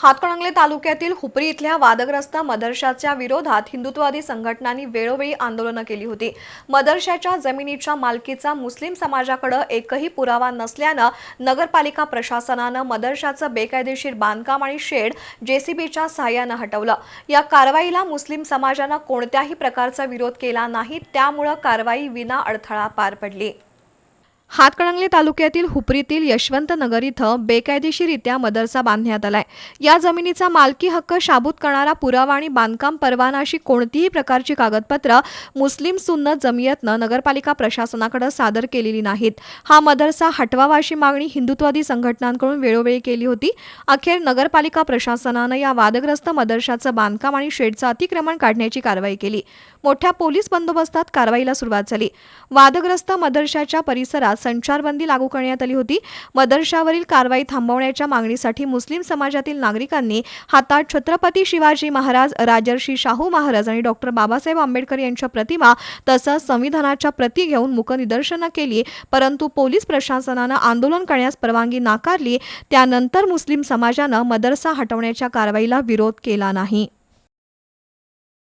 हातकणंगले तालुक्यातील हुपरी इथल्या वादग्रस्त मदरशाच्या विरोधात हिंदुत्ववादी संघटनांनी वेळोवेळी आंदोलनं केली होती. मदरशाच्या जमिनीच्या मालकीचा मुस्लिम समाजाकडे एकही पुरावा नसल्यानं नगरपालिका प्रशासनानं मदरशाचं बेकायदेशीर बांधकाम आणि शेड जेसीबीच्या सहाय्यानं हटवलं. या कारवाईला मुस्लिम समाजानं कोणत्याही प्रकारचा विरोध केला नाही त्यामुळं कारवाई विना अडथळा पार पडली. हातकणंगले तालुक्यातील हुपरीतील यशवंतनगर इथं बेकायदेशीरित्या मदरसा बांधण्यात आलाय. या जमिनीचा मालकी हक्क शाबूत करणारा पुरावा आणि बांधकाम परवाना अशी कोणतीही प्रकारची कागदपत्र मुस्लिम सुन्नत जमियतनं नगरपालिका प्रशासनाकडे सादर केलेली नाहीत. हा मदरसा हटवावा अशी मागणी हिंदुत्वादी संघटनांकडून वेळोवेळी केली होती. अखेर नगरपालिका प्रशासनानं या वादग्रस्त मदरशाचं बांधकाम आणि शेडचं अतिक्रमण काढण्याची कारवाई केली. मोठ्या पोलीस बंदोबस्तात कारवाईला सुरुवात झाली. वादग्रस्त मदरशाच्या परिसरात संचारबंदी लागू करण्यात आली होती. मदरशावरील कारवाई थांबवण्याच्या मागणीसाठी मुस्लिम समाजातील नागरिकांनी हातात छत्रपती शिवाजी महाराज राजर्षी शाहू महाराज आणि डॉक्टर बाबासाहेब आंबेडकर यांच्या प्रतिमा तसंच संविधानाच्या प्रती घेऊन मुकनिदर्शनं केली. परंतु पोलीस प्रशासनानं आंदोलन करण्यास परवानगी नाकारली. त्यानंतर मुस्लिम समाजानं मदरसा हटवण्याच्या कारवाईला विरोध केला नाही.